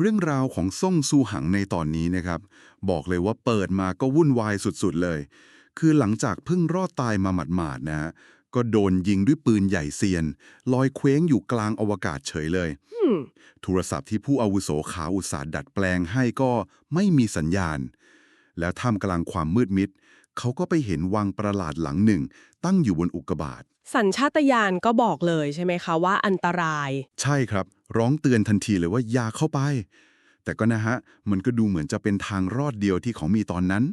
เรื่องราวของซ่งซูหังในตอนนี้นะครับ บอกเลยว่าเปิดมาก็วุ่นวายสุดๆเลย คือหลังจากเพิ่งรอดตายมาหมาดๆนะฮะก็โดนยิงด้วยปืนใหญ่เซียน ลอยเคว้งอยู่กลางอวกาศเฉยเลยอืมโทรศัพท์ที่ผู้อาวุโสขาวอุตสาห์ดัดแปลงให้ก็ไม่มีสัญญาณ แล้วท่ามกลางความมืดมิด เขาก็ไปเห็นวังประหลาดหลังหนึ่ง ตั้งอยู่บนอุกกาบาตสัญชาตญาณก็บอกเลยใช่ไหมคะว่าอันตราย ใช่ครับ ร้องเตือนทันทีเลยว่าอย่าเข้าไป แต่ก็นะฮะ มันก็ดูเหมือนจะเป็นทางรอดเดียวที่เขามีตอนนั้น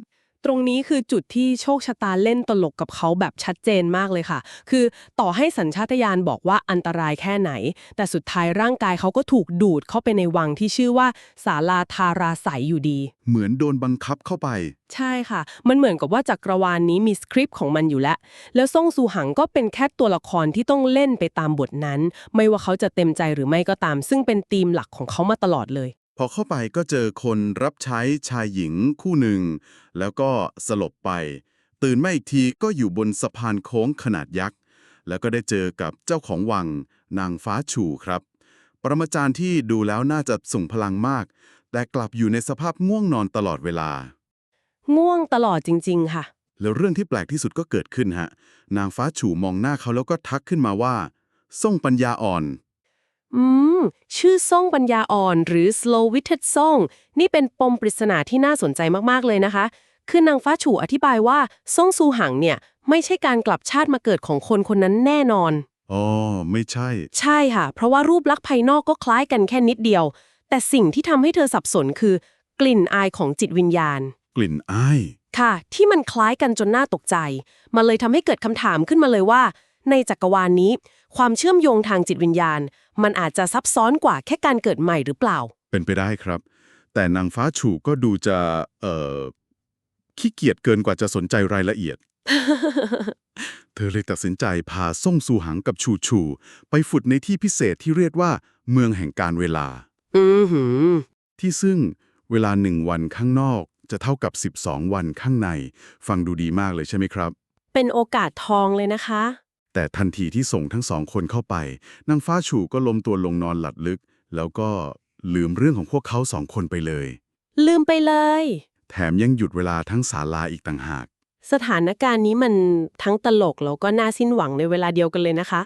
ตรงนี้คือจุดที่โชคชะตาเล่นตลกกับเขาแบบชัดเจนมากเลยค่ะ คือต่อให้สัญชาตญาณบอกว่าอันตรายแค่ไหน แต่สุดท้ายร่างกายเขาก็ถูกดูดเข้าไปในวังที่ชื่อว่าศาลาทาราใสยอยู่ดี เหมือนโดนบังคับเข้าไป ใช่ค่ะ มันเหมือนกับว่าจักรวาลนนี้มีสคริปต์ของมันอยู่แล้ว แล้วซ่งซูหังก็เป็นแค่ตัวละครที่ต้องเล่นไปตามบทนั้น ไม่ว่าเขาจะเต็มใจหรือไม่ก็ตาม ซึ่งเป็นธีมหลักของเขามาตลอดเลย พอเข้าไปก็เจอคนรับใช้ชายหญิงคู่หนึ่ง แล้วก็สลบไป ตื่นมาอีกทีก็อยู่บนสะพานโค้งขนาดยักษ์ แล้วก็ได้เจอกับเจ้าของวัง นางฟ้าฉู่ครับ ปรมาจารย์ที่ดูแล้วน่าจะส่งพลังมาก แต่กลับอยู่ในสภาพง่วงนอนตลอดเวลา ง่วงตลอดจริง ๆ ค่ะ แล้วเรื่องที่แปลกที่สุดก็เกิดขึ้นฮะ นางฟ้าฉู่มองหน้าเขาแล้วก็ทักขึ้นมาว่า ส่งปัญญาอ่อน อืม ชื่อซ่งปัญญาอ่อน หรือ slow witted song นี่เป็นปมปริศนาที่น่าสนใจมากๆเลยนะคะ คือนางฟ้าฉู่อธิบายว่าซ่งซูหังเนี่ย ไม่ใช่การกลับชาติมาเกิดของคนคนนั้นแน่นอน อ๋อ ไม่ใช่ ใช่ค่ะ เพราะว่ารูปลักษณ์ภายนอกก็คล้ายกันแค่นิดเดียว แต่สิ่งที่ทำให้เธอสับสนคือ กลิ่นอายของจิตวิญญาณ กลิ่นอ้าย ค่ะ ที่มันคล้ายกันจนน่าตกใจ มันเลยทำให้เกิดคำถามขึ้นมาเลยว่า ในจักรวาลนี้ ความเชื่อมโยงทางจิตวิญญาณ มันอาจจะซับซ้อนกว่าแค่การเกิดใหม่หรือเปล่า เป็นไปได้ครับ แต่นางฟ้าฉู่ก็ดูจะเอ่อขี้เกียจเกินกว่าจะสนใจรายละเอียด เธอเลยตัดสินใจพาส่งซูหังกับชูชู ไปฝึกในที่พิเศษที่เรียกว่า เมืองแห่งการเวลา อือหือ ที่ซึ่งเวลาหนึ่งวันข้างนอกจะเท่ากับ 12 วันข้างใน ฟังดูดีมากเลยใช่ไหมครับ เป็นโอกาสทองเลยนะคะ แต่ทันทีที่ส่งทั้งสองคนเข้าไปนางฟ้าฉู่ก็ล้มตัวลงนอนหลับลึก แล้วก็ลืมเรื่องของพวกเขาสองคนไปเลย ลืมไปเลย แถมยังหยุดเวลาทั้งศาลาอีกต่างหาก สถานการณ์นี้มันทั้งตลกแล้วก็น่าสิ้นหวังในเวลาเดียวกันเลยนะคะ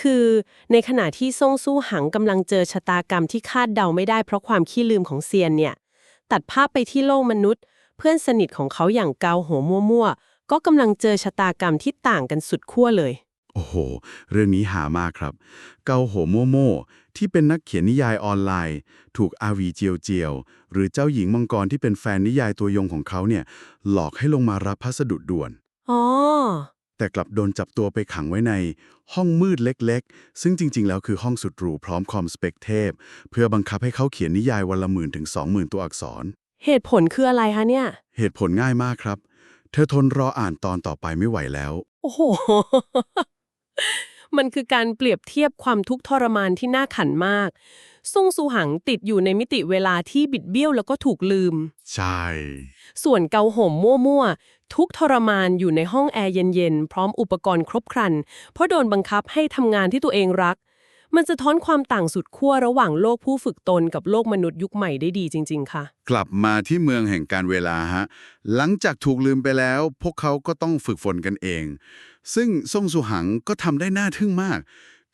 คือในขณะที่ซ่งสู้หังกำลังเจอชะตากรรมที่คาดเดาไม่ได้เพราะความขี้ลืมของเซียนเนี่ย ตัดภาพไปที่โลกมนุษย์ เพื่อนสนิทของเขาอย่างเกาหัวมั่วๆก็กำลังเจอชะตากรรมที่ต่างกันสุดขั้วเลย โอ้โห เรื่องนี้หามากครับ เกาโหโมโม ที่เป็นนักเขียนนิยายออนไลน์ ถูกอาวีเจียวเจียว หรือเจ้าหญิงมังกรที่เป็นแฟนนิยายตัวยงของเขาเนี่ย หลอกให้ลงมารับพัสดุด่วน อ๋อ แต่กลับโดนจับตัวไปขังไว้ใน ห้องมืดเล็กๆ ซึ่งจริง ๆ แล้วคือห้องสุดหรูพร้อมคอมสเปกเทพ เพื่อบังคับให้เขาเขียนนิยายวันละหมื่นถึงสองหมื่นตัวอักษร เหตุผลคืออะไรคะเนี่ย เหตุผลง่ายมากครับ เธอทนรออ่านตอนต่อไปไม่ไหวแล้ว โอ้โห มันคือการเปรียบเทียบความทุกข์ทรมานที่น่าขันมากซ่งซูหังติดอยู่ในมิติเวลาที่บิดเบี้ยวแล้วก็ถูกลืม ใช่ ส่วนเกาห่มมั่วๆ ทุกข์ทรมานอยู่ในห้องแอร์เย็นๆ พร้อมอุปกรณ์ครบครัน เพราะโดนบังคับให้ทำงานที่ตัวเองรัก มันจะท้อนความต่างสุดขั้วระหว่างโลกผู้ฝึกตนกับโลกมนุษย์ยุคใหม่ได้ดีจริง ๆ ค่ะ กลับมาที่เมืองแห่งการเวลาฮะ หลังจากถูกลืมไปแล้ว พวกเขาก็ต้องฝึกฝนกันเอง ซึ่งซ่งสุหังก็ทำได้น่าทึ่งมาก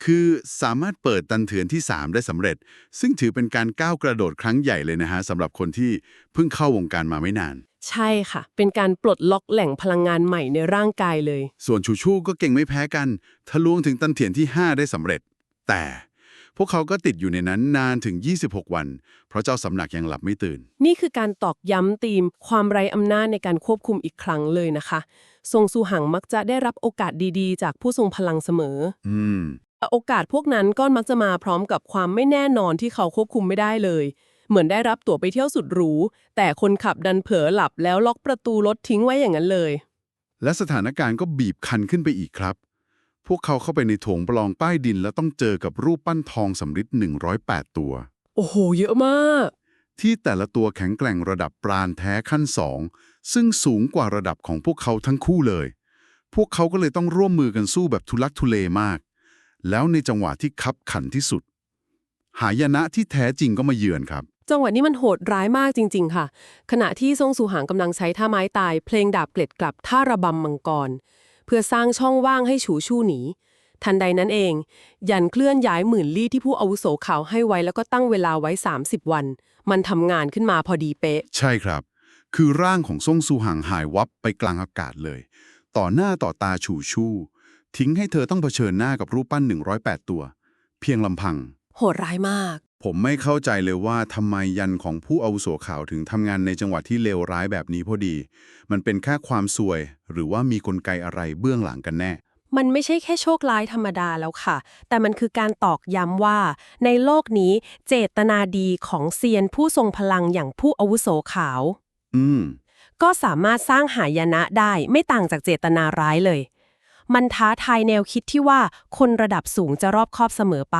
คือสามารถเปิดตันเถือนที่ 3 ได้สำเร็จ ซึ่งถือเป็นการก้าวกระโดดครั้งใหญ่เลยนะฮะสำหรับคนที่เพิ่งเข้าวงการมาไม่นานใช่ค่ะ เป็นการปลดล็อกแหล่งพลังงานใหม่ในร่างกายเลย ส่วนชูชูก็เก่งไม่แพ้กัน ทะลวงถึงตันเถียนที่ 5 ได้สำเร็จ แต่พวกเขาก็ติดอยู่ในนั้นนานถึง 26 วัน เพราะเจ้าสำนักยังหลับไม่ตื่น นี่คือการตอกย้ำธีม ความไร้อำนาจในการควบคุมอีกครั้งเลยนะคะ ทรงซูหังมักจะได้รับโอกาสดีๆ จากผู้ทรงพลังเสมอ อืม โอกาสพวกนั้นก็มักจะมาพร้อมกับความไม่แน่นอนที่เขาควบคุมไม่ได้เลย เหมือนได้รับตั๋วไปเที่ยวสุดหรู แต่คนขับดันเผลอหลับแล้วล็อกประตูรถทิ้งไว้อย่างนั้นเลย และสถานการณ์ก็บีบคั้นขึ้นไปอีกครับ พวกเขาเข้าไปในโถงประลองป้ายดิน แล้วต้องเจอกับรูปปั้นทองสำริด108 ตัว โอ้โห เยอะมาก ที่แต่ละตัวแข็งแกร่งระดับปราณแท้ขั้นสองซึ่งสูงกว่าระดับของพวกเขาทั้งคู่เลย พวกเขาก็เลยต้องร่วมมือกันสู้แบบทุลักทุเลมาก แล้วในจังหวะที่คับขันที่สุด หายนะที่แท้จริงก็มาเยือนครับ จังหวะนี้มันโหดร้ายมากจริง ๆ ค่ะ ขณะที่ทรงสูหางกำลังใช้ท่าไม้ตาย เพลงดาบเกล็ดกลับท่าระบำมังกร เพื่อสร้างช่องว่างให้ฉูชู่หนี ทันใดนั้นเอง ยันเคลื่อนย้ายหมื่นลี่ที่ผู้อาวุโสขาวให้ไว้แล้วก็ตั้งเวลาไว้ 30 วัน มันทำงานขึ้นมาพอดีเป๊ะ ใช่ครับ คือร่างของซ่งซูห่างหายวับไปกลางอากาศเลย ต่อหน้าต่อตาฉูชู่ ทิ้งให้เธอต้องเผชิญหน้ากับรูปปั้น 108 ตัว เพียงลำพัง โหดร้ายมาก ผมไม่เข้าใจเลยว่าทำไมยันของผู้อาวุโสขาวถึงทำงานในจังหวะที่เลวร้ายแบบนี้พอดี มันเป็นแค่ความซวย หรือว่ามีกลไกอะไรเบื้องหลังกันแน่ มันไม่ใช่แค่โชคร้ายธรรมดาแล้วค่ะ แต่มันคือการตอกย้ำว่า ในโลกนี้เจตนาดีของเซียนผู้ทรงพลังอย่างผู้อาวุโสขาว อืม ก็สามารถสร้างหายนะได้ไม่ต่างจากเจตนาร้ายเลย มันท้าทายแนวคิดที่ว่าคนระดับสูงจะรอบคอบเสมอไป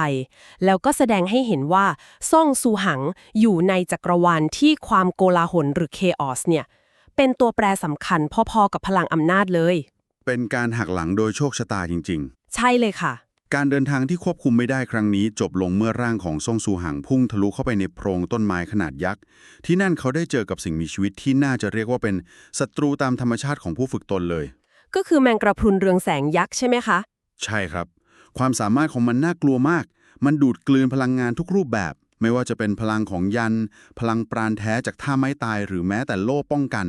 แล้วก็แสดงให้เห็นว่าซ่องซูหังอยู่ในจักรวาลที่ความโกลาหลหรือเคออสเนี่ย เป็นตัวแปรสำคัญพอๆกับพลังอำนาจเลย เป็นการหักหลังโดยโชคชะตาจริงใช่เลยค่ะๆการเดินทางที่ควบคุมไม่ได้ครั้งนี้ จบลงเมื่อร่างของซ่งซูหังพุ่งทะลุเข้าไปในโพรงต้นไม้ขนาดยักษ์ ที่นั่นเขาได้เจอกับสิ่งมีชีวิตที่น่าจะเรียกว่าเป็นศัตรูตามธรรมชาติของผู้ฝึกตนเลย ก็คือแมงกระพรุนเรืองแสงยักษ์ใช่ไหมคะ ใช่ครับ ความสามารถของมันน่ากลัวมาก มันดูดกลืนพลังงานทุกรูปแบบ ไม่ว่าจะเป็นพลังของยัน พลังปราณแท้จากท่าไม้ตายหรือแม้แต่โล่ป้องกัน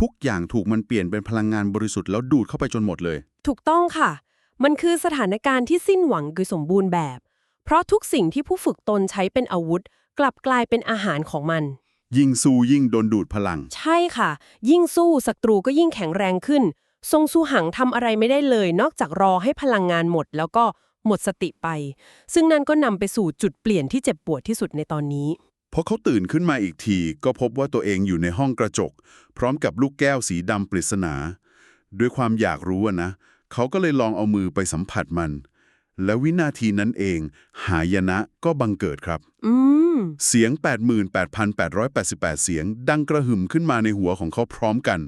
ทุกอย่างถูกมันเปลี่ยนเป็นพลังงานบริสุทธิ์แล้วดูดเข้าไปจนหมดเลย ถูกต้องค่ะ มันคือสถานการณ์ที่สิ้นหวังคือสมบูรณ์แบบ เพราะทุกสิ่งที่ผู้ฝึกตนใช้เป็นอาวุธ กลับกลายเป็นอาหารของมันยิ่งสู้ยิ่งโดนดูดพลัง ใช่ค่ะ ยิ่งสู้ศัตรูก็ยิ่งแข็งแรงขึ้น ทรงสู้หังทำอะไรไม่ได้เลย นอกจากรอให้พลังงานหมด แล้วก็หมดสติไป ซึ่งนั่นก็นำไปสู่จุดเปลี่ยนที่เจ็บปวดที่สุดในตอนนี้ พอเขาตื่นขึ้นมาอีกที ก็พบว่าตัวเองอยู่ในห้องกระจก พร้อมกับลูกแก้วสีดำปริศนา ด้วยความอยากรู้อะนะ เขาก็เลยลองเอามือไปสัมผัสมัน และวินาทีนั้นเอง หายนะก็บังเกิดครับอืมเสียง 88,888 เสียง ดังกระหึ่มขึ้นมาในหัวของเขาพร้อมกัน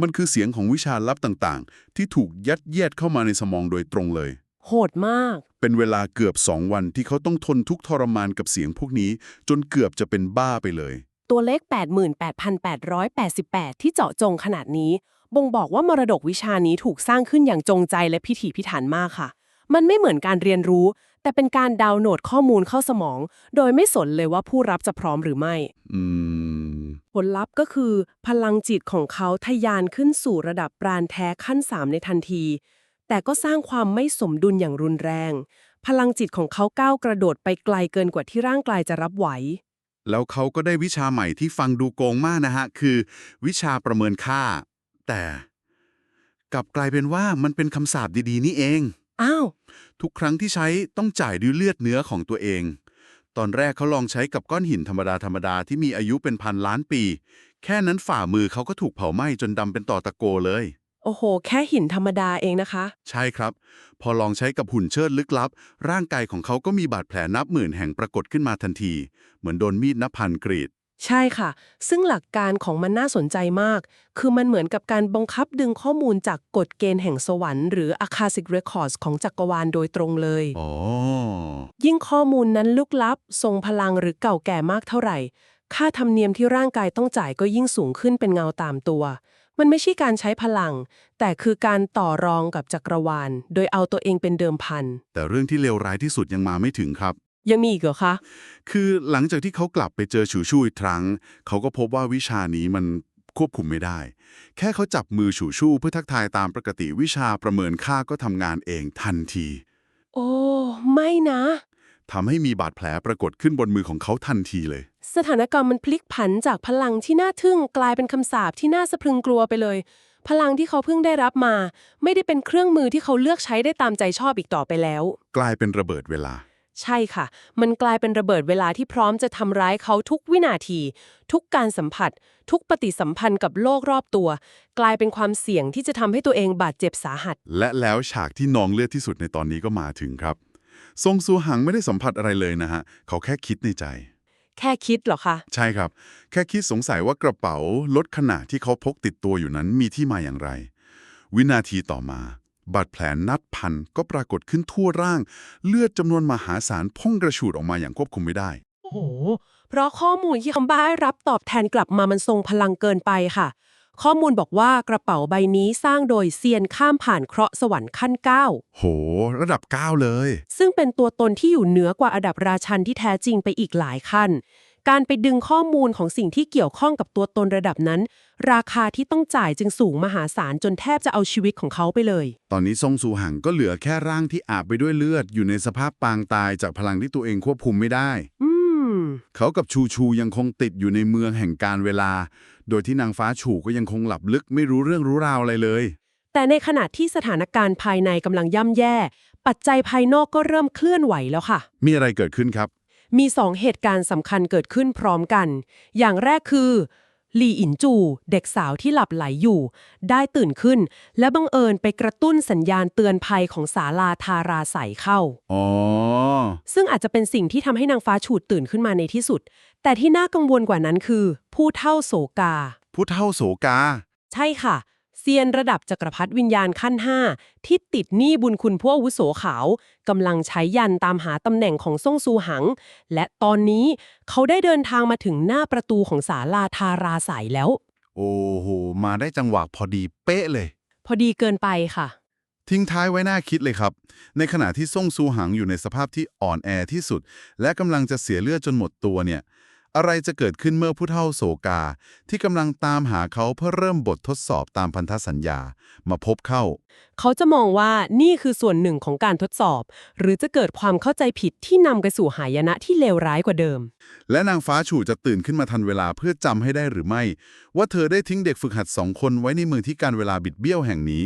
มันคือเสียงของวิชาลับต่างๆ ที่ถูกยัดเยียดเข้ามาในสมองโดยตรงเลย โหดมาก เป็นเวลาเกือบสองวันที่เขาต้องทนทุกข์ทรมานกับเสียงพวกนี้ จนเกือบจะเป็นบ้าไปเลย ตัวเลข 88,888 ที่เจาะจงขนาดนี้ บ่งบอกว่ามรดกวิชานี้ถูกสร้างขึ้นอย่างจงใจและพิถีพิถันมากค่ะ มันไม่เหมือนการเรียนรู้ แต่เป็นการดาวน์โหลดข้อมูลเข้าสมอง โดยไม่สนเลยว่าผู้รับจะพร้อมหรือไม่ อืม ผลลัพธ์ก็คือ พลังจิตของเขาทะยานขึ้นสู่ระดับปราณแท้ขั้น 3 ในทันที แต่ก็สร้างความไม่สมดุลอย่างรุนแรง พลังจิตของเขาก้าวกระโดดไปไกลเกินกว่าที่ร่างกายจะรับไหว แล้วเขาก็ได้วิชาใหม่ที่ฟังดูโกงมากนะฮะ คือ วิชาประเมินค่า แต่กลับกลายเป็นว่ามันเป็นคำสาปดีๆ นี่เอง อ้าว ทุกครั้งที่ใช้ต้องจ่ายด้วยเลือดเนื้อของตัวเอง ตอนแรกเขาลองใช้กับก้อนหินธรรมดาธรรมดาที่มีอายุเป็นพันล้านปี แค่นั้นฝ่ามือเขาก็ถูกเผาไหม้จนดำเป็นต่อตะโกเลย โอ้โห แค่หินธรรมดาเองนะคะ ใช่ครับ พอลองใช้กับหุ่นเชิดลึกลับ ร่างกายของเขาก็มีบาดแผลนับหมื่นแห่งปรากฏขึ้นมาทันที เหมือนโดนมีดนับพันกรีด ใช่ค่ะ ซึ่งหลักการของมันน่าสนใจมาก คือมันเหมือนกับการบังคับดึงข้อมูลจากกฎเกณฑ์แห่งสวรรค์หรือ Akashic Records ของจักรวาลโดยตรงเลยอ๋อยิ่งข้อมูลนั้นลึกลับ ทรงพลังหรือเก่าแก่มากเท่าไหร่ ค่าธรรมเนียมที่ร่างกายต้องจ่ายก็ยิ่งสูงขึ้นเป็นเงาตามตัว มันไม่ใช่การใช้พลัง แต่คือการต่อรองกับจักรวาล โดยเอาตัวเองเป็นเดิมพัน แต่เรื่องที่เลวร้ายที่สุดยังมาไม่ถึงครับ ยังมีอีกเหรอคะ คือหลังจากที่เขากลับไปเจอฉูชู่อีกครั้ง เขาก็พบว่าวิชานี้มันควบคุมไม่ได้ แค่เขาจับมือฉูชู่เพื่อทักทายตามปกติวิชาประเมินค่าก็ทำงานเองทันที โอ้ ไม่นะ ทำให้มีบาดแผลปรากฏขึ้นบนมือของเขาทันทีเลย สถานการณ์มันพลิกผันจากพลังที่น่าทึ่งกลายเป็นคำสาปที่น่าสะพรึงกลัวไปเลย พลังที่เขาเพิ่งได้รับมา ไม่ได้เป็นเครื่องมือที่เขาเลือกใช้ได้ตามใจชอบอีกต่อไปแล้ว กลายเป็นระเบิดเวลา ใช่ค่ะ มันกลายเป็นระเบิดเวลาที่พร้อมจะทำร้ายเขาทุกวินาที ทุกการสัมผัส ทุกปฏิสัมพันธ์กับโลกรอบตัว กลายเป็นความเสี่ยงที่จะทำให้ตัวเองบาดเจ็บสาหัส และแล้วฉากที่นองเลือดที่สุดในตอนนี้ก็มาถึงครับ ทรงซูหังไม่ได้สัมผัสอะไรเลยนะฮะ เขาแค่คิดในใจ แค่คิดเหรอคะ ใช่ครับ แค่คิดสงสัยว่ากระเป๋าลดขนาดที่เขาพกติดตัวอยู่นั้นมีที่มาอย่างไร วินาทีต่อมา บาดแผลนับพันก็ปรากฏขึ้นทั่วร่าง เลือดจำนวนมหาศาลพ่องกระฉูดออกมาอย่างควบคุมไม่ได้ โอ้โห เพราะข้อมูลที่คำบ้ายรับตอบแทนกลับมามันทรงพลังเกินไปค่ะ ข้อมูลบอกว่ากระเป๋าใบนี้สร้างโดยเซียนข้ามผ่านเคราะห์สวรรค์ขั้นเก้าโห ระดับ 9 เลย ซึ่งเป็นตัวตนที่อยู่เหนือกว่าระดับราชันที่แท้จริงไปอีกหลายขั้น การไปดึงข้อมูลของสิ่งที่เกี่ยวข้องกับตัวตนระดับนั้น ราคาที่ต้องจ่ายจึงสูงมหาศาลจนแทบจะเอาชีวิตของเขาไปเลย ตอนนี้ซงซูหังก็เหลือแค่ร่างที่อาบไปด้วยเลือด อยู่ในสภาพปางตายจากพลังที่ตัวเองควบคุมไม่ได้อืมเขากับชูชูยังคงติดอยู่ในเมืองแห่งการเวลา โดยที่นางฟ้าฉูก็ยังคงหลับลึกไม่รู้เรื่องรู้ราวอะไรเลย แต่ในขณะที่สถานการณ์ภายในกำลังย่ำแย่ ปัจจัยภายนอกก็เริ่มเคลื่อนไหวแล้วค่ะ มีอะไรเกิดขึ้นครับ มีสองเหตุการณ์สำคัญเกิดขึ้นพร้อมกัน อย่างแรกคือหลี่อินจู เด็กสาวที่หลับไหลอยู่ ได้ตื่นขึ้น และบังเอิญไปกระตุ้นสัญญาณเตือนภัยของศาลาทาราใสเข้า อ๋อ ซึ่งอาจจะเป็นสิ่งที่ทำให้นางฟ้าฉูดตื่นขึ้นมาในที่สุด แต่ที่น่ากังวลกว่านั้นคือ ผู้เท่าโสกา ผู้เท่าโสกา ใช่ค่ะ เซียนระดับจักรพรรดิวิญญาณขั้น 5 ที่ติดหนี้บุญคุณผู้อาวุโสขาวกำลังใช้ยันตามหาตำแหน่งของซ่งซูหัง และตอนนี้เขาได้เดินทางมาถึงหน้าประตูของศาลาทาราใสแล้ว โอ้โห มาได้จังหวะพอดีเป๊ะเลย พอดีเกินไปค่ะ ทิ้งท้ายไว้น่าคิดเลยครับ ในขณะที่ซ่งซูหังอยู่ในสภาพที่อ่อนแอที่สุด และกำลังจะเสียเลือดจนหมดตัวเนี่ย อะไรจะเกิดขึ้นเมื่อผู้เฒ่าโศกา ที่กำลังตามหาเขาเพื่อเริ่มบททดสอบตามพันธสัญญา มาพบเข้า เขาจะมองว่านี่คือส่วนหนึ่งของการทดสอบ หรือจะเกิดความเข้าใจผิดที่นำไปสู่หายนะที่เลวร้ายกว่าเดิม และนางฟ้าฉู่จะตื่นขึ้นมาทันเวลาเพื่อจำให้ได้หรือไม่ ว่าเธอได้ทิ้งเด็กฝึกหัดสองคนไว้ในเมืองที่การเวลาบิดเบี้ยวแห่งนี้